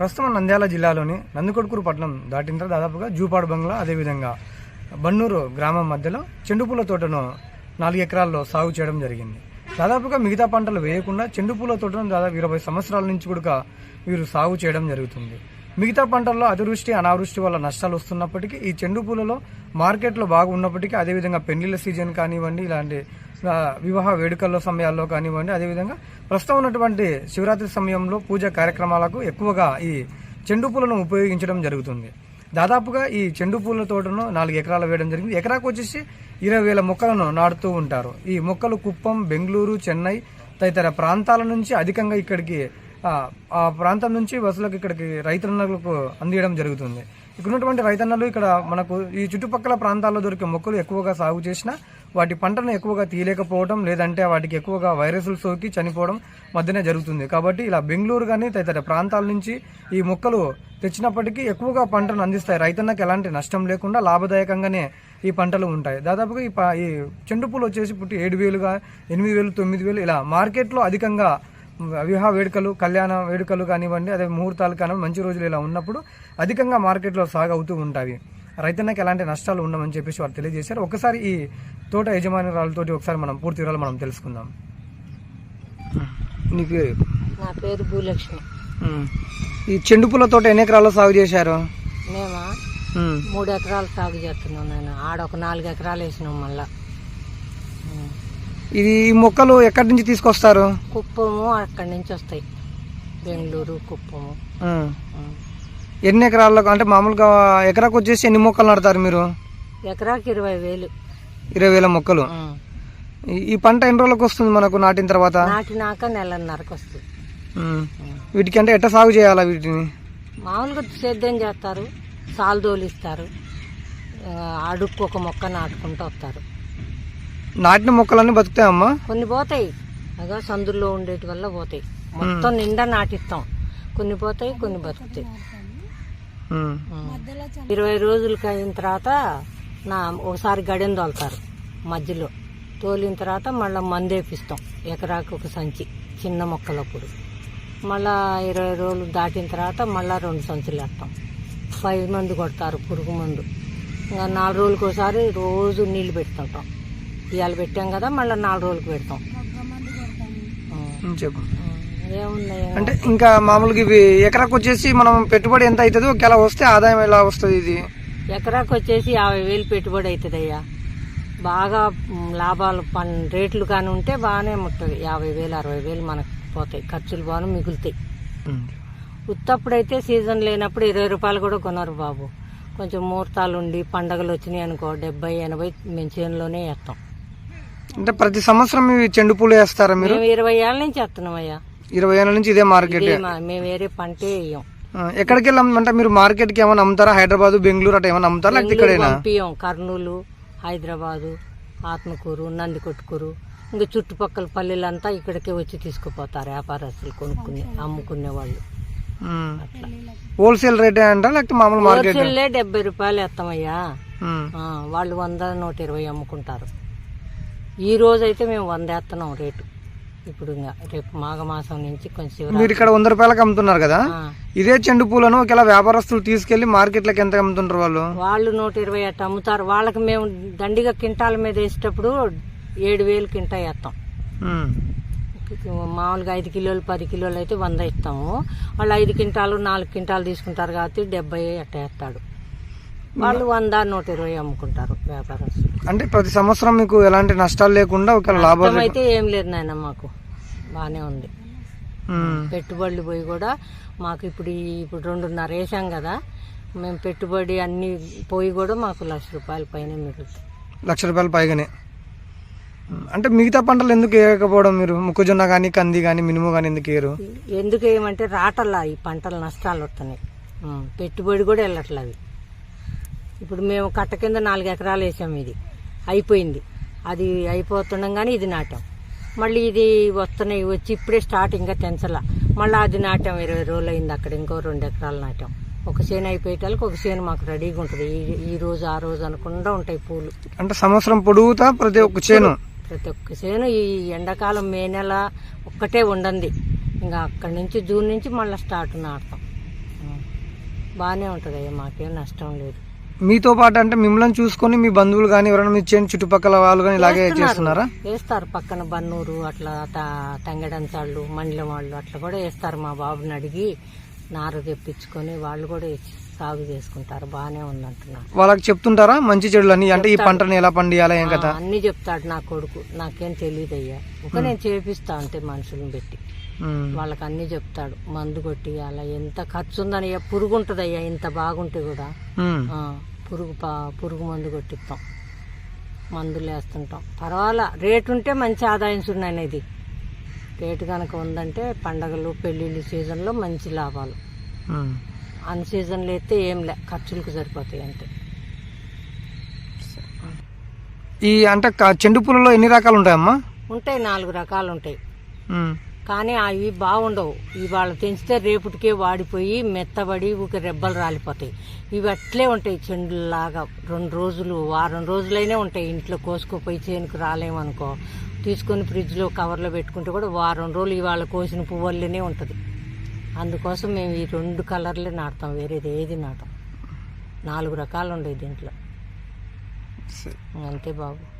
ప్రస్తుతం నంద్యాల జిల్లాలోని నందికొడుకూరు పట్టణం దాటిన తర్వాత దాదాపుగా జూపాడు బంగ్లా అదేవిధంగా బన్నూరు గ్రామం మధ్యలో చెండుపూల తోటను నాలుగు ఎకరాల్లో సాగు చేయడం జరిగింది. దాదాపుగా మిగతా పంటలు వేయకుండా చెండుపూల తోటను దాదాపు ఇరవై సంవత్సరాల నుంచి కూడా వీరు సాగు చేయడం జరుగుతుంది. మిగతా పంటల్లో అతివృష్టి అనావృష్టి వల్ల నష్టాలు వస్తున్నప్పటికీ ఈ చెండు పూలలో మార్కెట్లో బాగా ఉన్నప్పటికీ అదేవిధంగా పెళ్ళిళ్ళ సీజన్ కానివ్వండి ఇలాంటి వివాహ వేడుకల్లో సమయాల్లో కానివ్వండి అదేవిధంగా ప్రస్తుతం ఉన్నటువంటి శివరాత్రి సమయంలో పూజ కార్యక్రమాలకు ఎక్కువగా ఈ చెండు పూలను ఉపయోగించడం జరుగుతుంది. దాదాపుగా ఈ చెండు పూల తోటను నాలుగు ఎకరాలు వేయడం జరిగింది. ఎకరాకు వచ్చేసి ఇరవై వేల మొక్కలను నాటుతూ ఉంటారు. ఈ మొక్కలు కుప్పం బెంగళూరు చెన్నై తదితర ప్రాంతాల నుంచి అధికంగా ఇక్కడికి ఆ, ప్రాంతం నుంచి బస్సులకు ఇక్కడికి రైతులకు అందియడం జరుగుతుంది. ఇక్కడ ఉన్నటువంటి రైతన్నలు ఇక్కడ మనకు ఈ చుట్టుపక్కల ప్రాంతాల్లో దొరికే మొక్కలు ఎక్కువగా సాగు చేసిన వాటి పంటను ఎక్కువగా తీయలేకపోవడం లేదంటే వాటికి ఎక్కువగా వైరస్లు సోకి చనిపోవడం మధ్యనే జరుగుతుంది. కాబట్టి ఇలా బెంగళూరు కానీ తదితర ప్రాంతాల నుంచి ఈ మొక్కలు తెచ్చినప్పటికీ ఎక్కువగా పంటను అందిస్తాయి. రైతన్నకు ఎలాంటి నష్టం లేకుండా లాభదాయకంగానే ఈ పంటలు ఉంటాయి. దాదాపుగా ఈ ప- ఈ చెండు పూలు వచ్చేసి పుట్టి ఏడు వేలుగా ఎనిమిది వేలు తొమ్మిది వేలు ఇలా మార్కెట్లో అధికంగా వివాహ వేడుకలు కళ్యాణ వేడుకలు కానివ్వండి అదే ముహూర్తాలు కానివ్వండి మంచి రోజులు ఇలా ఉన్నప్పుడు అధికంగా మార్కెట్లో సాగు అవుతూ ఉంటాయి రైతన్నకి ఎలాంటి నష్టాలు ఉండమని చెప్పేసి వారు తెలియజేశారు ఒకసారి ఈ తోట యజమానురాలతోటి ఒకసారి మనం పూర్తి వివరాలు మనం తెలుసుకుందాం నీ పేరు. నా పేరు భూలక్ష్మి. ఈ చెండు పూల తోట ఎన్ని ఎకరాల్లో సాగు చేశారు మేమా. మూడు ఎకరాలు సాగు చేస్తున్నాం నేను ఆడ ఒక నాలుగు ఎకరాలు వేసినాం మళ్ళా. ఇది ఈ మొక్కలు ఎక్కడి నుంచి తీసుకొస్తారు? కుప్పము అక్కడి నుంచి వస్తాయి. బెంగళూరు కుప్పము. ఎన్ని ఎకరాల్లో అంటే మామూలుగా ఎకరాకు వచ్చేసి ఎన్ని మొక్కలు నాటుతారు మీరు? ఎకరాకి ఇరవై వేలు. ఇరవై వేల మొక్కలు. ఈ- పంట ఎన్ని రోజులకు వస్తుంది మనకు నాటిన తర్వాత? నాటినాక నెలన్నరకు వస్తుంది. ఉమ్. ఉం. వీటికి అంటే ఎట్ట సాగు చేయాలా వీటిని? మామూలుగా సేద్యం చేస్తారు సాలు తోలిస్తారు అడుక్కు ఒక మొక్క నాటుకుంటూ వస్తారు. నాటిన మొక్కలన్నీ బతుకుతాయమ్మా కొన్ని పోతాయి. అగా సందుల్లో ఉండేటి వల్ల పోతాయి. మొత్తం నిండా నాటిస్తాం. కొన్ని పోతాయి కొన్ని బతుకుతాయి. ఇరవై రోజులకి అయిన తర్వాత నా ఒకసారి గడెం తోలుతారు మధ్యలో. తోలిన తర్వాత మళ్ళీ మందు వేపిస్తాం. ఎకరాకి ఒక సంచి చిన్న మొక్కలప్పుడు. మళ్ళా ఇరవై రోజులు దాటిన తర్వాత మళ్ళీ రెండు సంచులు వేస్తాం. ఫైవ్ మందు కొడతారు పురుగు మందు. ఇంకా నాలుగు రోజులకి ఒకసారి రోజు నీళ్ళు పెడుతుంటాం ఇవాళ పెట్టాం కదా మళ్ళీ నాలుగు రోజులకి పెడతాం. చెప్పు. ఏమున్నాయి. అంటే ఇంకా మామూలుగా ఇవి ఎకరాకు వచ్చేసి మనం పెట్టుబడి ఎంత అవుతుంది ఒకవేళ వస్తే ఆదాయం ఎలా వస్తుంది ఇది? ఎకరాకు వచ్చేసి యాభై వేలు పెట్టుబడి అవుతుంది అయ్యా బాగా లాభాలు పన్ రేట్లు కానీ ఉంటే బాగానే ఉంటుంది యాభై వేలు అరవై వేలు మనకు పోతాయి. ఖర్చులు బాగా మిగులుతాయి. ఉత్తప్పుడైతే సీజన్ లేనప్పుడు ఇరవై రూపాయలు కూడా కొనరు బాబు. కొంచెం ముహూర్తాలు ఉండి పండగలు వచ్చినాయి అనుకో డెబ్బై ఎనభై మేము చేనులోనే వేస్తాం. అంటే ప్రతి సంవత్సరం ఇవి చెండు పూలు వేస్తారా మీరు? మేము ఇరవై ఏళ్ళ నుంచి వేస్తున్నాం అయ్యా ఇరవై ఏళ్ళ నుంచి ఇదే మార్కెట్. ఇదే మా- మేము వేరే పంటే వేయం. ఎక్కడికి వెళ్ళి? అమ్మంటే మీరు మార్కెట్కి ఏమైనా అమ్ముతారా? హైదరాబాద్ బెంగళూరు అట్లా ఏమైనా అమ్ముతారా? లేకపోతే ఇక్కడేనా? పంపియం కర్నూలు హైదరాబాదు ఆత్మకూరు నందికొట్టుకూరు. ఇంకా చుట్టుపక్కల పల్లెలంతా ఇక్కడికే వచ్చి తీసుకుపోతారు వ్యాపారస్తులు కొనుక్కునే అమ్ముకునే వాళ్ళు. హోల్సేల్ రేటే అంట లేకపోతే మామూలు మార్కెట్? హోల్సేల్లే డెబ్బై రూపాయలు. ఆ, వాళ్ళు వంద నూట ఇరవై అమ్ముకుంటారు. ఈ రోజు అయితే మేము వంద వేస్తున్నాం రేటు. ఇప్పుడు ఇంకా రేపు మాఘమాసం నుంచి కొంచెం మీరు ఇక్కడ వంద రూపాయలకు అమ్ముతున్నారు కదా? ఇదే చెండు పూలను ఒకవేళ వ్యాపారస్తులు తీసుకెళ్ళి మార్కెట్లకు ఎంత అమ్ముతుంటారు వాళ్ళు? వాళ్ళు నూట ఇరవై అట్ట అమ్ముతారు. వాళ్ళకి మేము దండిగా కింటాల మీద వేసేటప్పుడు ఏడు వేలు కింటా వేస్తాం. మామూలుగా ఐదు కిలోలు పది కిలోలు అయితే వంద ఇస్తాము. వాళ్ళు ఐదు క్వింటాలు నాలుగు క్వింటాలు తీసుకుంటారు కాబట్టి డెబ్బై అట్ట వేస్తాడు. వాళ్ళు వంద నూట ఇరవై అమ్ముకుంటారు వ్యాపారస్తులు. అంటే ప్రతి సంవత్సరం మీకు ఎలాంటి నష్టాలు లేకుండా లాభాలు నష్టం అయితే ఏం లేదు నాయన మాకు. బాగానే ఉంది. పెట్టుబడులు పోయి కూడా మాకు ఇప్పుడు ఇప్పుడు రెండున్నర వేసాం కదా. మేము పెట్టుబడి అన్ని పోయి కూడా మాకు లక్ష రూపాయల పైన లక్ష రూపాయలు పైగానే. అంటే మిగతా పంటలు ఎందుకు వేయకపోవడం మీరు? మొక్కజొన్న కానీ కంది కానీ మినుము కానీ ఎందుకు వేయరు? ఎందుకు ఏమంటే రాటల్లా ఈ పంటల నష్టాలు వస్తున్నాయి. పెట్టుబడి కూడా వెళ్ళట్లే అవి ఇప్పుడు మేము కట్ట కింద నాలుగు ఎకరాలు వేసాం ఇది. అయిపోయింది. అది అయిపోతుండగానే ఇది నాటాం. మళ్ళీ ఇది వస్తున్నాయి వచ్చి ఇప్పుడే స్టార్ట్ ఇంకా తెంచలా. మళ్ళీ అది నాటాం ఇరవై రోజులు అయింది అక్కడ ఇంకో రెండు ఎకరాలు నాటాం. ఒక చేను అయిపోయేటానికి ఒక చేను మాకు రెడీగా ఉంటుంది. ఈ- రోజు ఆ రోజు అనకుండా ఉంటాయి పూలు. అంటే సంవత్సరం పొడుగుతా ప్రతి ఒక్క చేను? ప్రతి ఒక్క చేను ఈ ఎండాకాలం మే నెల ఒక్కటే ఉండండి ఇంకా అక్కడి నుంచి జూన్ నుంచి మళ్ళీ స్టార్ట్ నాటుతాం. బాగానే ఉంటుంది మాకేం నష్టం లేదు. మీతో పాటు అంటే మిమ్మల్ని చూసుకొని మీ బంధువులు కానీ ఎవరైనా మీ చేను చుట్టుపక్కల వాళ్ళు కానీ ఇలాగే చేస్తున్నారా. వేస్తారు పక్కన బన్నూరు అట్లా త- తంగెడంచాళ్ళు మండలం వాళ్ళు అట్లా కూడా వేస్తారు మా బాబుని అడిగి నార తెప్పించుకొని వాళ్ళు కూడా సాగు చేసుకుంటారు. బాగానే ఉందంటున్నారు. వాళ్ళకి చెప్తుంటారా? మంచి చెడులు అని అంటే ఈ పంటని ఎలా పండియాలా ఏం కదా అన్ని చెప్తాడు నా కొడుకు. నాకేం తెలియదు అయ్యా ఒక నేను చేపిస్తా అంతే మనుషులను పెట్టి. వాళ్ళకి అన్ని చెప్తాడు. మందు కొట్టి అలా ఎంత ఖర్చు ఉందని పురుగు అయ్యా ఇంత బాగుంటే కూడా. పురుగు పా- పురుగు మందు కొట్టిస్తాం. మందులు వేస్తుంటాం పర్వాలా రేటు ఉంటే మంచి ఆదాయం సున్నాయి ఇది రేటు కనుక ఉందంటే పండగలు పెళ్ళిళ్ళు సీజన్లో మంచి లాభాలు. అన్ సీజన్లో అయితే ఏం లే ఖర్చులకు సరిపోతాయి అంతే. ఈ అంటే చెండు పూలలో ఎన్ని రకాలు ఉంటాయమ్మా ఉంటాయి నాలుగు రకాలు ఉంటాయి. కానీ అవి బాగుండవు. ఇవాళ తెంచితే రేపటికే వాడిపోయి మెత్తబడి ఊక రెబ్బలు రాలిపోతాయి. ఇవి అట్లే ఉంటాయి చెండులాగా రెండు రోజులు వారం రోజులైనా ఉంటాయి. ఇంట్లో కోసుకుపోయి చేనుకు రాలేమనుకో తీసుకొని ఫ్రిడ్జ్లో కవర్లో పెట్టుకుంటే కూడా వారం రోజులు ఇవాళ కోసిన పువ్వుల్లోనే ఉంటుంది. అందుకోసం మేము ఈ రెండు కలర్లే నాటుతాం. వేరేది ఏది నాటాం. నాలుగు రకాలు ఉండేవి దీంట్లో. అంతే బాబు.